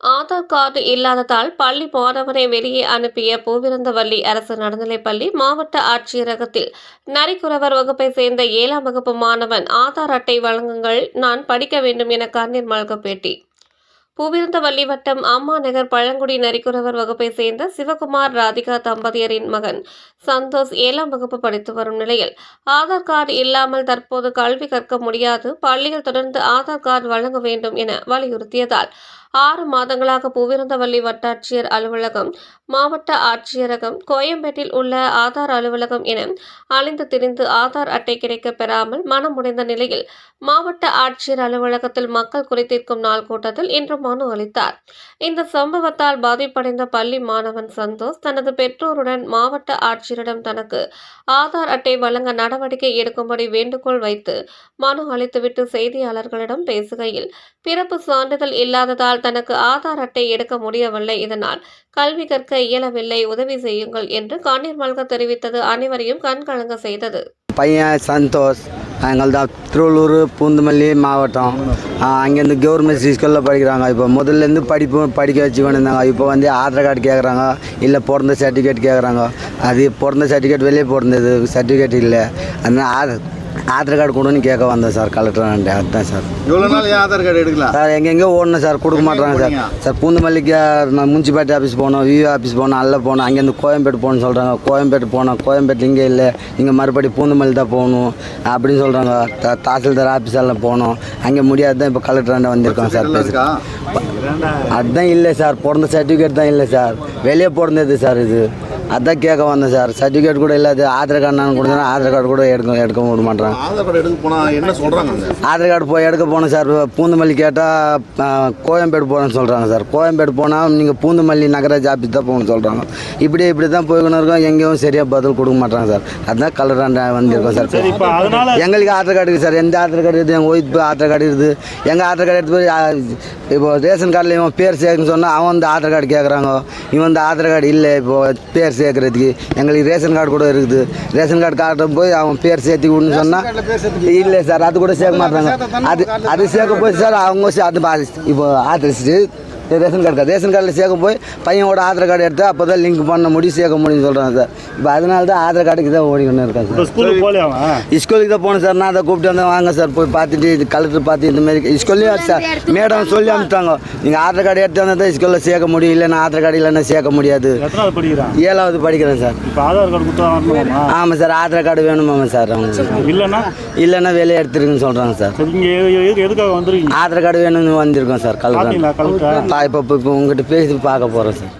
Aadhaar card இல்லாததால் பள்ளி மாணவனை வெளியே அனுப்பிய பூவிருந்தவல்லி அரசு நடுநிலைப்பள்ளி மாவட்ட ஆட்சியரகத்தில். நரிக்குறவர் வகுப்பை சேர்ந்த ஏழாம் வகுப்பு மாணவன் ஆதார் அட்டை வழங்குங்கள் நான் படிக்க வேண்டும் என கண்ணீர் மல்க பேட்டி. பூவிருந்தவல்லி வட்டம் அம்மா நகர் பழங்குடி நரிக்குறவர் வகுப்பை சேர்ந்த சிவகுமார் ராதிகா தம்பதியரின் மகன் சந்தோஷ் ஏழாம் வகுப்பு படித்து வரும் நிலையில் ஆதார் கார்டு இல்லாமல் தற்போது கல்வி கற்க முடியாது பள்ளியில் தொடர்ந்து ஆதார் கார்டு வழங்க வேண்டும் என வலியுறுத்தியதால் ஆறு மாதங்களாக பூவிருந்தவல்லி வட்டாட்சியர் அலுவலகம் மாவட்ட ஆட்சியரகம் கோயம்பேட்டில் உள்ள ஆதார் அலுவலகம் என அலைந்து திரிந்து ஆதார் அட்டை கிடைக்க பெறாமல் மனமுடைந்த நிலையில் மாவட்ட ஆட்சியர் அலுவலகத்தில் மக்கள் குறைதீர்க்கும் நாள் கூட்டத்தில் இன்று மனு அளித்தார். இந்த சம்பவத்தால் பாதிப்படைந்த பள்ளி மாணவன் சந்தோஷ் தனது பெற்றோருடன் மாவட்ட ஆட்சியரிடம் தனக்கு ஆதார் அட்டை வழங்க நடவடிக்கை எடுக்கும்படி வேண்டுகோள் வைத்து மனு அளித்துவிட்டு செய்தியாளர்களிடம் பேசுகையில் பிறப்பு சான்றிதழ் இல்லாததால் தனக்கு ஆதார் அட்டை எடுக்க முடியவில்லை. இதனால் கல்வி கற்க இயலவில்லை. உதவி செய்யுங்கள் என்று கண்ணீர் மல்க தெரிவித்தது அனைவரையும் கண்கலங்க செய்தது. பையன் சந்தோஷ். எங்கள் தான் திருவள்ளூர் பூந்தமல்லி மாவட்டம். அங்கேருந்து கவர்மெண்ட் ஸ்கூலில் படிக்கிறாங்க. இப்போ முதல்லேருந்து படிப்பு படிக்க வச்சு இருந்தாங்க இப்போ வந்து ஆதார் கார்டு கேட்குறாங்க. இல்லை பிறந்த சர்டிஃபிகேட் கேட்குறாங்க. அது பிறந்த சர்டிஃபிகேட் வெளியே பிறந்தது சர்டிஃபிகேட் இல்லை. அதனால் ஆதார் ஆதார் கார்டு கொடுன்னு கேட்க வந்தேன் சார் கலெக்டர் அதுதான் சார். இவ்வளோ நாள் ஏன் ஆதார் கார்டு எடுக்கலாம் சார் எங்கெங்கேயோ ஓடணும் சார் கொடுக்க மாட்டாங்க சார். சார் பூந்தமல்லிக்கு நான் முனிசிபாலிட்டி ஆஃபீஸ் போனோம் வியூ ஆஃபீஸ் போனோம் அல்ல போனோம் அங்கேருந்து கோயம்பேடு போகணும்னு சொல்கிறாங்க கோயம்பேடு போனோம் கோயம்பேட்டில் இங்கே இல்லை இங்கே மறுபடி பூந்தமல்லி தான் போகணும் அப்படின்னு சொல்கிறாங்க த தாசில்தார் ஆஃபீஸ் எல்லாம் போகணும் அங்கே முடியாது தான் இப்போ கலெக்டர் வந்திருக்கோம் சார் அதுதான் இல்லை சார் பிறந்த சர்டிஃபிகேட் தான் இல்லை சார். வெளியே பிறந்தது சார் இது. அதான் கேட்க வந்தேன் சார் சர்டிஃபிகேட் கூட இல்லாது ஆதார் கார்டு நான் கொடுத்தேன் ஆதார் கார்டு கூட எடுக்க எடுக்க விட மாட்டேறாங்க ஆதார் கார்டு எடுக்க போனா என்ன சொல்றாங்க அங்க? ஆதார் கார்டு போய் எடுக்க போனேன் சார் பூந்தமல்லி கேட்டால் கோயம்பேடு போகிறேன்னு சொல்கிறாங்க சார் கோயம்பேடு போனால் நீங்கள் பூந்தமல்லி நகராட்சி ஆஃபீஸ் தான் போகணும்னு சொல்கிறாங்க இப்படி இப்படி தான் போய்க்கணும் இருக்கோம் எங்கேயும் சரியாக பதில் கொடுக்க மாட்டாங்க சார் அதுதான் கலராண்ட வந்திருக்கோம் சார் சரி இப்போ அதனால எங்களுக்கு ஆதார் கார்டு இருக்குது சார் எந்த ஆதார் கார்டு இருக்குது எங்கள் ஒய்ஃபு ஆதார் கார்டு இருக்குது எங்கள் ஆதார் கார்டு எடுத்து போய் இப்போ ரேஷன் கார்டில் இவன் பேர் சேர்க்கணும்னு சொன்னால் அவன் வந்து ஆதார் கார்டு கேட்குறாங்க இவன் வந்து ஆதார் கார்டு இல்லை இப்போ பேர் சேர்க்கறதுக்கு. எங்களுக்கு ரேஷன் கார்டு கூட இருக்குது. ரேஷன் கார்டு காட்ட போய் அவன் பேர் சேர்த்து விடணும்னு சொன்னால் இல்லை சார் அது கூட சேர்க்க மாட்டாங்க. அது அது சேர்க்க போய் சார் அவங்க அது இப்போ ஆதரிச்சு ரேஷன் கார்டு கார்டு ரேஷன் கார்டில் சேர்க்க போய் பையனோட ஆதார் கார்டு எடுத்து அப்போ தான் லிங்க் பண்ண முடியும் சேர்க்க முடியும்னு சொல்கிறாங்க சார். இப்போ அதனால தான் ஆதார் கார்டுக்கு தான் ஓடிக்கொண்டு இருக்கேன் சார். ஸ்கூலுக்கு தான் போகணும் சார். நான் அதை கூப்பிட்டு வந்தேன். வாங்க சார் போய் பார்த்துட்டு இது கலெக்டர் பார்த்து இந்த மாதிரி ஸ்கூல்லையும் சார் மேடம் சொல்லி அனுப்பிட்டாங்க. நீங்கள் ஆதார் கார்டு எடுத்து வந்தால் தான் ஸ்கூலில் சேர்க்க முடியும். இல்லைன்னா ஆதார் கார்டு இல்லைன்னா சேர்க்க முடியாது. ஏழாவது படிக்கிறேன் சார். இப்போ ஆதார் கார்டு ஆமாம் சார் ஆதார் கார்டு வேணுமாமா சார். இல்லைன்னா? இல்லைன்னா வெளியே எடுத்துருக்குன்னு சொல்கிறாங்க சார். ஆதார் கார்டு வேணும்னு வந்திருக்கோம் சார் கலெக்டர்? இப்போ இப்போ உங்ககிட்ட பேசி பார்க்க போகிறேன் சார்.